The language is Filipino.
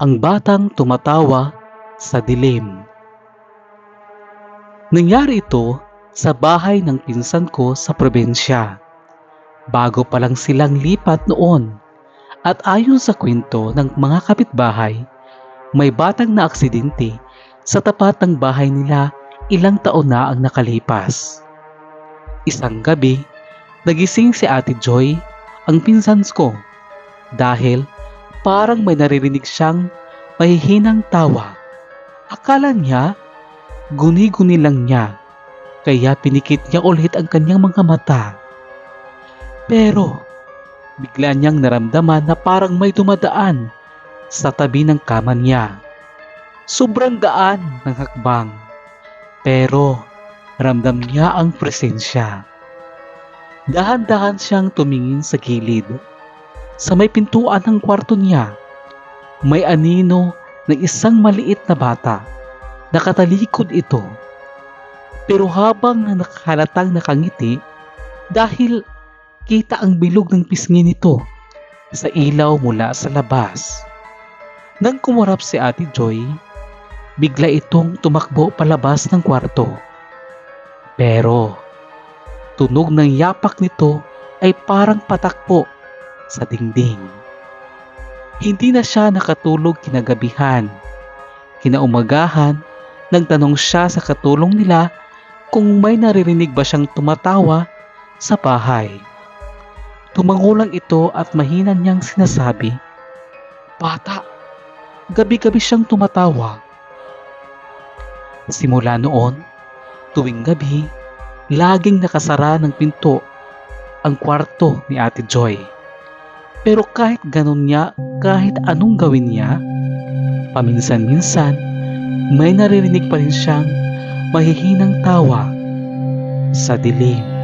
Ang batang tumatawa sa dilim. Nangyari ito sa bahay ng pinsan ko sa probinsya. Bago pa lang silang lipat noon. At ayon sa kwento ng mga kapitbahay, may batang na aksidente sa tapat ng bahay nila ilang taon na ang nakalipas. Isang gabi, nagising si Ate Joy, ang pinsans ko, dahil parang may naririnig siyang mahihinang tawa. Akala niya, guni-guni lang niya, kaya pinikit niya ulit ang kanyang mga mata. Pero, bigla niyang naramdaman na parang may dumadaan sa tabi ng kama niya. Sobrang gaan ng hakbang. Pero, ramdam niya ang presensya. Dahan-dahan siyang tumingin sa gilid. Sa may pintuan ng kwarto niya, may anino ng isang maliit na bata. Nakatalikod ito. Pero habang nakahalatang nakangiti, dahil kita ang bilog ng pisngi nito sa ilaw mula sa labas. Nang kumurap si Ate Joy, bigla itong tumakbo palabas ng kwarto. Pero, tunog ng yapak nito ay parang patakpo sa dingding. Hindi na siya nakatulog kinagabihan. Kinaumagahan, nagtanong siya sa katulong nila kung may naririnig ba siyang tumatawa sa bahay. Tumangulang ito at mahina niyang sinasabi, Bata, gabi-gabi siyang tumatawa. Simula noon, tuwing gabi, laging nakasara ng pinto ang kwarto ni Ate Joy. Pero kahit ganun niya, kahit anong gawin niya, paminsan-minsan, may naririnig pa rin siyang mahihinang tawa sa dilim.